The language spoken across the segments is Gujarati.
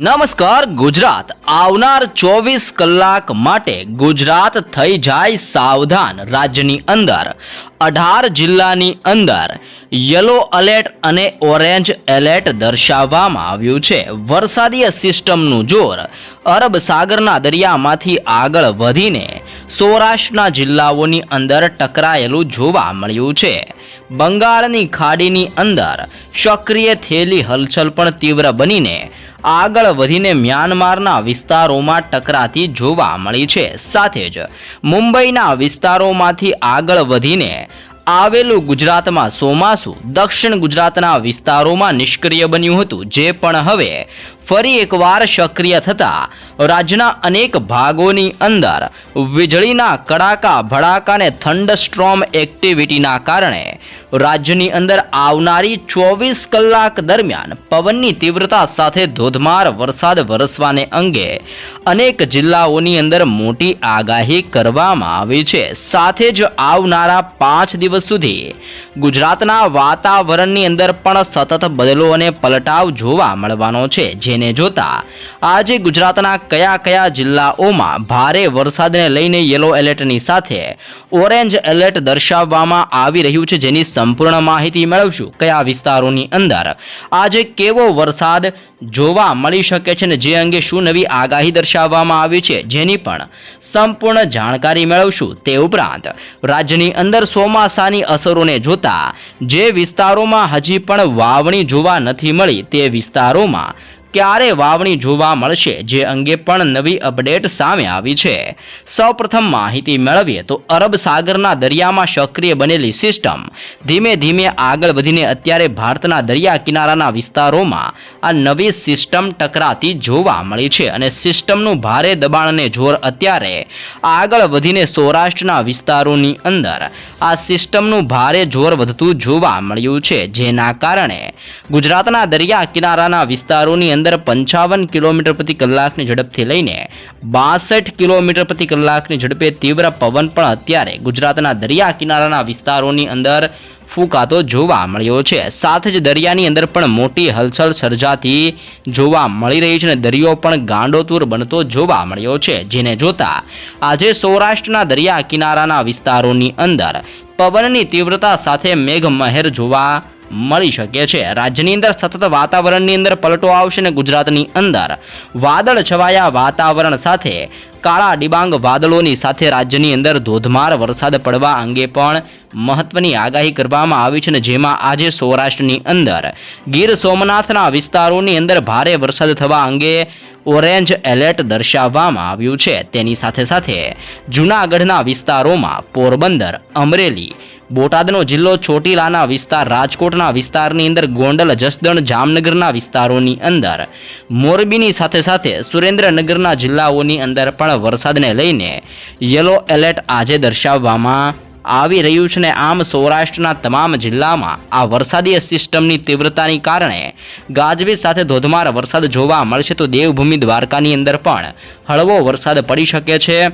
નમસ્કાર, ગુજરાત. આવનાર ચોવીસ કલાક માટે ગુજરાત થઈ જાય સાવધાન રાજ્યની અંદર. અઢાર જિલ્લાની અંદર યલો એલર્ટ અને ઓરેન્જ એલર્ટ દર્શાવવામાં આવ્યું છે. વરસાદીય સિસ્ટમનું જોર અરબ સાગરના દરિયામાંથી આગળ વધીને સૌરાષ્ટ્રના જિલ્લાઓની અંદર ટકરાયેલું જોવા મળ્યું છે. બંગાળની ખાડીની અંદર સક્રિય થયેલી હલચલ પણ તીવ્ર બનીને આગળ વધીને મ્યાનમારના વિસ્તારોમાં ટકરાતી જોવા મળી છે. સાથે જ મુંબઈના વિસ્તારોમાંથી આગળ વધીને આવેલું ગુજરાતમાં ચોમાસું દક્ષિણ ગુજરાતના વિસ્તારોમાં નિષ્ક્રિય બન્યું હતું, જે પણ હવે ફરી એકવાર સક્રિય થતા રાજ્યના અનેક ભાગોની અંદર વીજળીના કડાકા ભડાકાને થંડસ્ટ્રોમ એક્ટિવિટીના કારણે રાજ્યની અંદર આવનારી ચોવીસ કલાક દરમિયાન પવનની તીવ્રતા સાથે ધોધમાર વરસાદ વરસવાને અંગે અનેક જિલ્લાઓની અંદર મોટી આગાહી કરવામાં આવી છે. સાથે જ આવનારા પાંચ દિવસ સુધી ગુજરાતના વાતાવરણની અંદર પણ સતત બદલો અને પલટાવ જોવા મળવાનો છે. જેને જોતા આજે ગુજરાતના કયા કયા જિલ્લાઓમાં ભારે વરસાદને લઈને યલો એલર્ટની સાથે ઓરેન્જ એલર્ટ દર્શાવવામાં આવી રહ્યું છે. જેની સંપૂર્ણ માહિતી મેળવશું. કયા વિસ્તારોની અંદર? આજે કેવો વરસાદ જોવા મળી શકે છે ને જે અંગે શું નવી આગાહી દર્શાવવામાં આવી છે જેની પણ સંપૂર્ણ જાણકારી મેળવશું તે ઉપરાંત રાજ્યની અંદર ચોમાસાની અસરોને જોતા જે વિસ્તારોમાં હજી પણ વાવણી જોવા નથી મળી તે વિસ્તારોમાં ક્યારે વાવણી જોવા મળશે જે અંગે પણ નવી અપડેટ સામે આવી છે. સૌપ્રથમ માહિતી મેળવીએ તો અરબ સાગરના દરિયામાં સક્રિય બનેલી સિસ્ટમ ધીમે ધીમે આગળ વધીને અત્યારે ભારતના દરિયા કિનારાના વિસ્તારોમાં આ નવી સિસ્ટમ ટકરાતી જોવા મળી છે અને સિસ્ટમનું ભારે દબાણને જોર અત્યારે આગળ વધીને સૌરાષ્ટ્રના વિસ્તારોની અંદર આ સિસ્ટમનું ભારે જોર વધતું જોવા મળ્યું છે. જેના કારણે ગુજરાતના દરિયા કિનારાના વિસ્તારોની અંદર પંચાવન કિલોમીટર પ્રતિ કલાકની ઝડપથી લઈને બાસઠ કિલોમીટર પ્રતિ કલાકની ઝડપે તીવ્ર પવન પણ અત્યારે ગુજરાતના દરિયા કિનારાના વિસ્તારોની અંદર ફૂંકાતો જોવા મળ્યો છે. સાથે જ દરિયાની અંદર પણ મોટી હલચલ સર્જાતી જોવા મળી રહી છે અને દરિયો પણ ગાંડોતુર બનતો જોવા મળ્યો છે. જેને જોતા આજે સૌરાષ્ટ્રના દરિયા કિનારાના વિસ્તારોની અંદર પવનની તીવ્રતા સાથે મેઘમહેર જોવા મળી શકે છે. રાજ્યની અંદર સતત વાતાવરણની અંદર પલટો આવશે ને ગુજરાતની અંદર. વાદળ છવાયા વાતાવરણ સાથે કાળા ડિબાંગ વાદળોની સાથે રાજ્યની અંદર ધોધમાર વરસાદ પડવા અંગે પણ મહત્વની આગાહી કરવામાં આવી છે ને જેમાં આજે સૌરાષ્ટ્રની અંદર ગીર સોમનાથના વિસ્તારોની અંદર ભારે વરસાદ થવા અંગે ઓરેન્જ એલર્ટ દર્શાવવામાં આવ્યું છે. તેની સાથે સાથે જૂનાગઢના વિસ્તારોમાં પોરબંદર, અમરેલી, બોટાદનો જિલ્લો ચોટીલાના વિસ્તાર, રાજકોટના વિસ્તારની અંદર ગોંડલ, જસદણ, જામનગરના વિસ્તારોની અંદર મોરબીની સાથે સાથે સુરેન્દ્રનગરના જિલ્લાઓની અંદર પણ વરસાદને લઈને યલો એલર્ટ આજે દર્શાવવામાં આવી રહ્યું છે ને આમ સૌરાષ્ટ્રના તમામ જિલ્લામાં આ વરસાદીય સિસ્ટમની તીવ્રતાની કારણે ગાજવીજ સાથે ધોધમાર વરસાદ જોવા મળશે તો દેવભૂમિ દ્વારકાની અંદર પણ હળવો વરસાદ પડી શકે છે.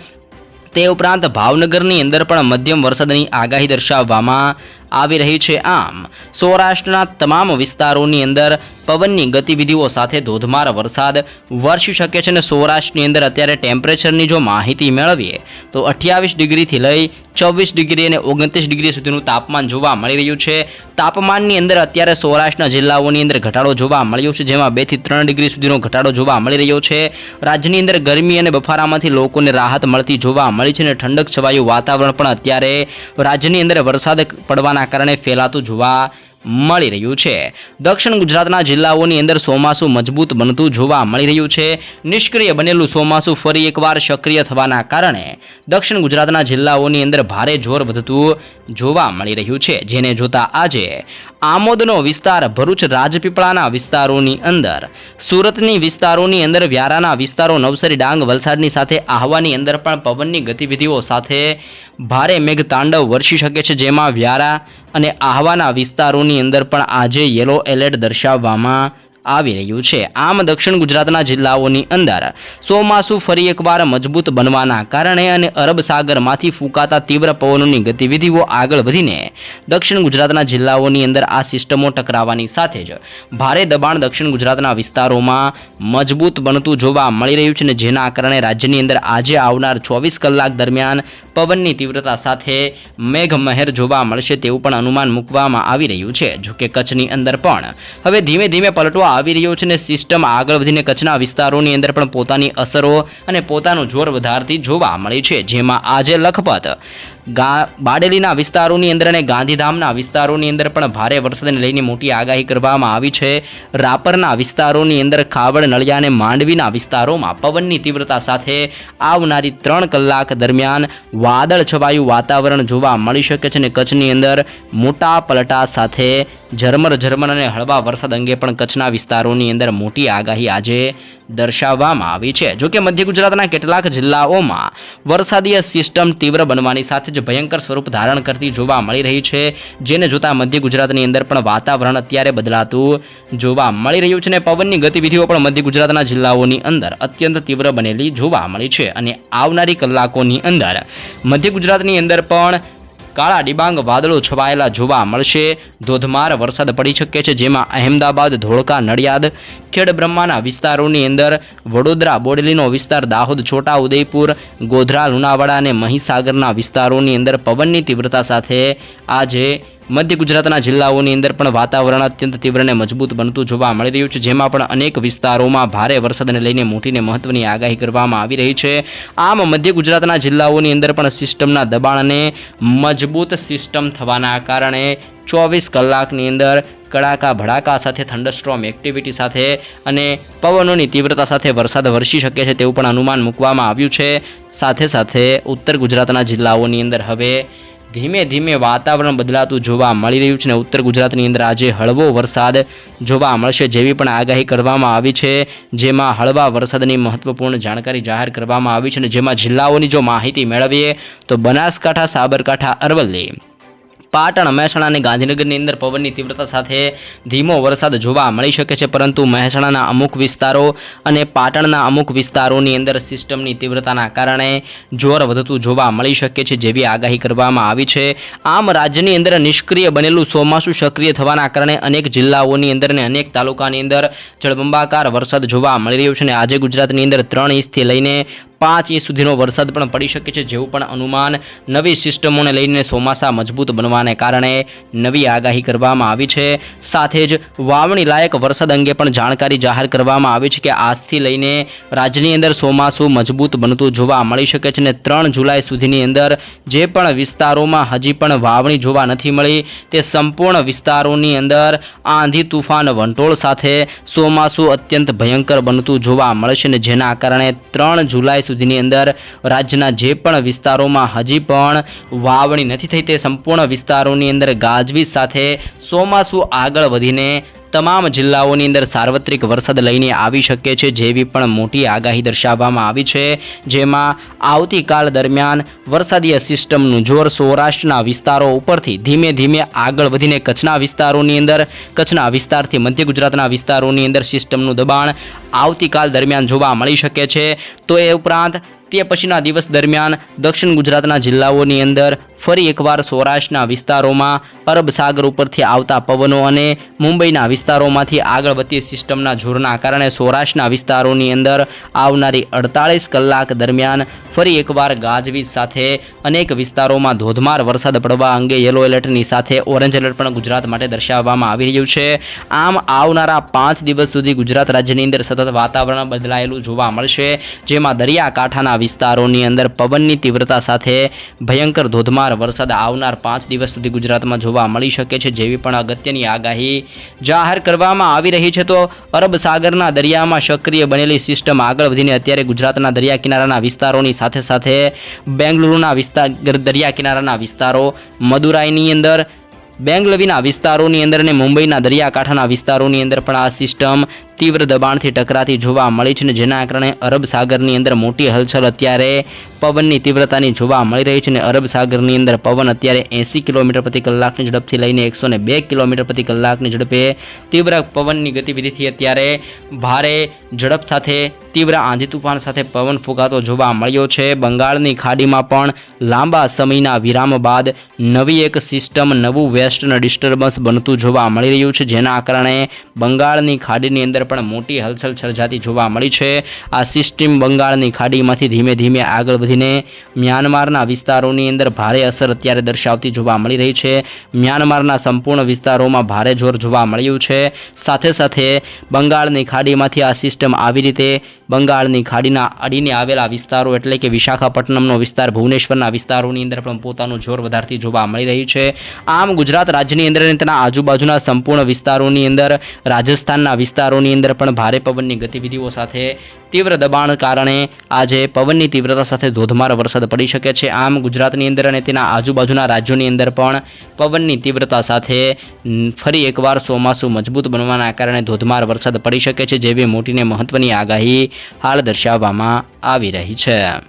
તે ઉપરાંત ભાવનગરની અંદર પણ મધ્યમ વરસાદની આગાહી દર્શાવવામાં આવી રહી છે આમ. સૌરાષ્ટ્રના તમામ વિસ્તારોની અંદર પવનની ગતિવિધિઓ સાથે ધોધમાર વરસાદ વરસી શકે છે અને સૌરાષ્ટ્રની અંદર અત્યારે ટેમ્પરેચરની જો માહિતી મેળવીએ, તો અઠ્યાવીસ ડિગ્રીથી લઈ ચોવીસ ડિગ્રી અને ઓગણત્રીસ ડિગ્રી સુધીનું તાપમાન જોવા મળી રહ્યું છે. તાપમાનની અંદર અત્યારે સૌરાષ્ટ્રના જિલ્લાઓની અંદર ઘટાડો જોવા મળ્યો છે, જેમાં બેથી ત્રણ ડિગ્રી સુધીનો ઘટાડો જોવા મળી રહ્યો છે. રાજ્યની અંદર ગરમી અને બફારામાંથી લોકોને રાહત મળતી જોવા મળી છે અને ઠંડક છવાયું વાતાવરણ પણ અત્યારે રાજ્યની અંદર વરસાદ પડવાના કારણે ફેલાતું જોવા મળી રહ્યું છે. દક્ષિણ ગુજરાતના જિલ્લાઓની અંદર ચોમાસું મજબૂત બનતું જોવા મળી રહ્યું છે. નિષ્ક્રિય બનેલું ચોમાસું ફરી એકવાર સક્રિય થવાના કારણે દક્ષિણ ગુજરાતના જિલ્લાઓની અંદર ભારે જોર વધતું જોવા મળી રહ્યું છે. જેને જોતા આજે આમોદનો વિસ્તાર ભરૂચ રાજપીપળાના વિસ્તારોની અંદર. સુરતની વિસ્તારોની અંદર વ્યારાના વિસ્તારો નવસારી, ડાંગ, વલસાડની સાથે આહવાની અંદર પણ પવનની ગતિવિધિઓ સાથે ભારે મેઘતાંડવ વરસી શકે છે, જેમાં વ્યારા અને આહવાના વિસ્તારોની અંદર પણ આજે યલો એલર્ટ દર્શાવવામાં આવી રહ્યું છે. આમ દક્ષિણ ગુજરાતના જિલ્લાઓની અંદર ચોમાસું ફરી એકવાર મજબૂત બનવાના કારણે અને અરબ સાગરમાંથી ફૂંકાતા તીવ્ર પવનોની ગતિવિધિઓ આગળ વધીને દક્ષિણ ગુજરાતના જિલ્લાઓની અંદર આ સિસ્ટમો ટકરાવવાની સાથે જ ભારે દબાણ દક્ષિણ ગુજરાતના વિસ્તારોમાં મજબૂત બનતું જોવા મળી રહ્યું છે અને જેના કારણે રાજ્યની અંદર આજે આવનાર ચોવીસ કલાક દરમિયાન પવનની તીવ્રતા સાથે મેઘમહેર જોવા મળશે તેવું પણ અનુમાન મૂકવામાં આવી રહ્યું છે. જોકે કચ્છની અંદર પણ હવે ધીમે ધીમે પલટો આવી રહ્યો છે અને સિસ્ટમ આગળ વધીને કચ્છના વિસ્તારોની અંદર પણ પોતાની અસરો અને પોતાનું જોર વધારતી જોવા મળી છે. જેમાં આજે લખપત ગા, બાડેલીના વિસ્તારોની અંદર અને ગાંધીધામના વિસ્તારોની અંદર પણ ભારે વરસાદને લઈને મોટી આગાહી કરવામાં આવી છે. રાપરના વિસ્તારોની અંદર ખાવડ, નળિયા અને માંડવીના વિસ્તારોમાં પવનની તીવ્રતા સાથે આવનારી ત્રણ કલાક દરમિયાન વાદળ છવાયું વાતાવરણ જોવા મળી શકે છે અને કચ્છની અંદર મોટા પલટા સાથે ઝરમર ઝરમર અને હળવા વરસાદ અંગે પણ કચ્છના વિસ્તારોની અંદર મોટી આગાહી આજે દર્શાવવામાં આવી છે. જોકે મધ્ય ગુજરાતના કેટલાક જિલ્લાઓમાં વરસાદીય સિસ્ટમ તીવ્ર બનવાની સાથે જ ભયંકર સ્વરૂપ ધારણ કરતી જોવા મળી રહી છે. જેને જોતા મધ્ય ગુજરાતની અંદર પણ વાતાવરણ અત્યારે બદલાતું જોવા મળી રહ્યું છે અને પવનની ગતિવિધિઓ પણ મધ્ય ગુજરાતના જિલ્લાઓની અંદર અત્યંત તીવ્ર બનેલી જોવા મળી છે. અને આવનારી કલાકોની અંદર મધ્ય ગુજરાતની અંદર પણ કાળા ડિબાંગ વાદળો છવાયેલા જોવા મળશે. ધોધમાર વરસાદ પડી શકે છે, જેમાં અહેમદાબાદ, ધોળકા, નડિયાદ ખેડબ્રહ્માના વિસ્તારોની અંદર વડોદરા બોડેલીનો વિસ્તાર, દાહોદ, છોટા, ઉદયપુર, ગોધરા, લુણાવાડા અને મહીસાગરના વિસ્તારોની અંદર પવનની તીવ્રતા સાથે આજે મધ્ય ગુજરાતના જિલ્લાઓની અંદર પણ વાતાવરણ અત્યંત તીવ્ર અને મજબૂત બનતું જોવા મળી રહ્યું છે, જેમાં પણ અનેક વિસ્તારોમાં ભારે વરસાદને લઈને મોટીને મહત્વની આગાહી કરવામાં આવી રહી છે. આમ, મધ્ય ગુજરાતના જિલ્લાઓની અંદર પણ સિસ્ટમના દબાણને મજબૂત સિસ્ટમ થવાના કારણે ચોવીસ કલાકની અંદર કડાકા ભડાકા સાથે થંડરસ્ટ્રોમ એક્ટિવિટી સાથે અને પવનોની તીવ્રતા સાથે વરસાદ વરસી શકે છે તેવું પણ અનુમાન મૂકવામાં આવ્યું છે. સાથે સાથે ઉત્તર ગુજરાતના જિલ્લાઓની અંદર હવે ધીમે ધીમે વાતાવરણ બદલાતું જોવા મળી રહ્યું છે અને ઉત્તર ગુજરાતની અંદર આજે હળવો વરસાદ જોવા મળશે જેવી પણ આગાહી કરવામાં આવી છે. જેમાં હળવા વરસાદની મહત્વપૂર્ણ જાણકારી જાહેર કરવામાં આવી છે અને જેમાં જિલ્લાઓની જો માહિતી મેળવીએ તો બનાસકાંઠા, સાબરકાંઠા, અરવલ્લી પાટણ મહેસાણા અને ગાંધીનગરની અંદર પવનની તીવ્રતા સાથે ધીમો વરસાદ જોવા મળી શકે છે, પરંતુ મહેસાણાના અમુક વિસ્તારો અને પાટણના અમુક વિસ્તારોની અંદર સિસ્ટમની તીવ્રતાના કારણે જોર વધતું જોવા મળી શકે છે જેવી આગાહી કરવામાં આવી છે. આમ રાજ્યની અંદર નિષ્ક્રિય બનેલું ચોમાસું સક્રિય થવાના કારણે અનેક જિલ્લાઓની અંદર અને અનેક તાલુકાની અંદર જળબંબાકાર વરસાદ જોવા મળી રહ્યો છે અને આજે ગુજરાતની અંદર ત્રણ ઇંચથી લઈને પાંચ ઇંચ સુધીનો વરસાદ પણ પડી શકે છે, જેવું પણ અનુમાન નવી સિસ્ટમોને લઈને ચોમાસા મજબૂત બનવાને કારણે નવી આગાહી કરવામાં આવી છે. સાથે જ વાવણી લાયક વરસાદ અંગે પણ જાણકારી જાહેર કરવામાં આવી છે કે આજથી લઈને રાજ્યની અંદર ચોમાસું મજબૂત બનતું જોવા મળી શકે છે અને ત્રણ જુલાઈ સુધીની અંદર જે પણ વિસ્તારોમાં હજી પણ વાવણી જોવા નથી મળી, તે સંપૂર્ણ વિસ્તારોની અંદર આંધી, તુફાન, વંટોળ સાથે ચોમાસું અત્યંત ભયંકર બનતું જોવા મળશે અને જેના કારણે ત્રણ જુલાઈ સુધીની અંદર રાજ્યના જે પણ વિસ્તારોમાં હજી પણ વાવણી નથી થઈ તે સંપૂર્ણ વિસ્તારોની અંદર ગાજવીજ સાથે ચોમાસું આગળ વધીને તમામ જિલ્લાઓની અંદર સાર્વત્રિક વરસાદ લઈને આવી શકે છે જેવી પણ મોટી આગાહી દર્શાવવામાં આવી છે. જેમાં આવતીકાલ દરમિયાન વરસાદીય સિસ્ટમનું જોર સૌરાષ્ટ્રના વિસ્તારો ઉપરથી ધીમે ધીમે આગળ વધીને કચ્છના વિસ્તારોની અંદર, કચ્છના વિસ્તારથી મધ્ય ગુજરાતના વિસ્તારોની અંદર સિસ્ટમનું દબાણ આવતીકાલ દરમિયાન જોવા મળી શકે છે. તો એ ઉપરાંત તે પછીના દિવસ દરમિયાન દક્ષિણ ગુજરાતના જિલ્લાઓની અંદર ફરી એકવાર સૌરાષ્ટ્રના વિસ્તારોમાં અરબ સાગર ઉપરથી આવતા પવનો અને મુંબઈના વિસ્તારોમાંથી આગળ વધતી સિસ્ટમના જોરના કારણે સૌરાષ્ટ્રના વિસ્તારોની અંદર આવનારી અડતાળીસ કલાક દરમિયાન ફરી એકવાર ગાજવીજ સાથે અનેક વિસ્તારોમાં ધોધમાર વરસાદ પડવા અંગે યલો એલર્ટની સાથે ઓરેન્જ એલર્ટ પણ ગુજરાત માટે દર્શાવવામાં આવી રહ્યું છે. આમ આવનારા પાંચ દિવસ સુધી ગુજરાત રાજ્યની અંદર સતત વાતાવરણ બદલાયેલું જોવા મળશે, જેમાં દરિયાકાંઠાના વિસ્તારોની અંદર પવનની તીવ્રતા સાથે ભયંકર ધોધમાર વરસાદ આવનાર પાંચ દિવસ સુધી ગુજરાતમાં જોવા મળી શકે છે. જેવી પણ અગત્યની આગાહી જાહેર કરવામાં આવી રહી છે, તો અરબ સાગરના દરિયામાં સક્રિય બનેલી સિસ્ટમ આગળ વધીને અત્યારે ગુજરાતના દરિયા કિનારાના વિસ્તારોની સાથે સાથે બેંગલુરુના વિસ્તાર દરિયા કિનારાના વિસ્તારો મદુરાઈની અંદર બેંગલવીના વિસ્તારોની અંદર અને મુંબઈના દરિયાકાંઠાના વિસ્તારોની અંદર પણ આ સિસ્ટમ તીવ્ર દબાણથી ટકરાતી જોવા મળી છે અને જેના કારણે અરબ સાગરની અંદર મોટી હલચલ અત્યારે પવનની તીવ્રતાની જોવા મળી રહી છે અને અરબ સાગરની અંદર પવન અત્યારે એંસી કિલોમીટર પ્રતિ કલાકની ઝડપથી લઈને એકસો બે કિલોમીટર પ્રતિ કલાકની ઝડપે તીવ્ર પવનની ગતિવિધિથી અત્યારે ભારે ઝડપ સાથે તીવ્ર આંધી તુફાન સાથે પવન ફૂંકાતો જોવા મળ્યો છે. બંગાળની ખાડીમાં પણ લાંબા સમયના વિરામ બાદ નવી એક સિસ્ટમ, નવું વેસ્ટર્ન ડિસ્ટર્બન્સ બનતું જોવા મળી રહ્યું છે, જેના કારણે બંગાળની ખાડીની અંદર પણ મોટી હલચલ સર્જાતી જોવા મળી છે. આ સિસ્ટમ બંગાળની ખાડીમાંથી ધીમે ધીમે આગળ વધીને મ્યાનમારના વિસ્તારોની અંદર ભારે અસર અત્યારે દર્શાવતી જોવા મળી રહી છે. મ્યાનમારના સંપૂર્ણ વિસ્તારોમાં ભારે જોર જોવા મળ્યું છે. સાથે સાથે બંગાળની ખાડીમાંથી આ સિસ્ટમ આવી રીતે બંગાળની ખાડીના અડીને આવેલા વિસ્તારો એટલે કે વિશાખાપટ્ટનમનો વિસ્તાર, ભુવનેશ્વરના વિસ્તારોની અંદર પણ પોતાનું જોર વધારતી જોવા મળી રહી છે. આમ ગુજરાત રાજ્યની અંદર તેના આજુબાજુના સંપૂર્ણ વિસ્તારોની અંદર, રાજસ્થાનના વિસ્તારોની અંદર પણ ભારે પવનની ગતિવિધિઓ સાથે તીવ્ર દબાણ કારણે આજે પવનની તીવ્રતા સાથે ધોધમાર વરસાદ પડી શકે છે. આમ ગુજરાતની અંદર અને તેના આજુબાજુના રાજ્યોની અંદર પણ પવનની તીવ્રતા સાથે ફરી એકવાર ચોમાસું મજબૂત બનવાના કારણે ધોધમાર વરસાદ પડી શકે છે, જેવી મોટીને મહત્વની આગાહી હાલ દર્શાવવામાં આવી રહી છે.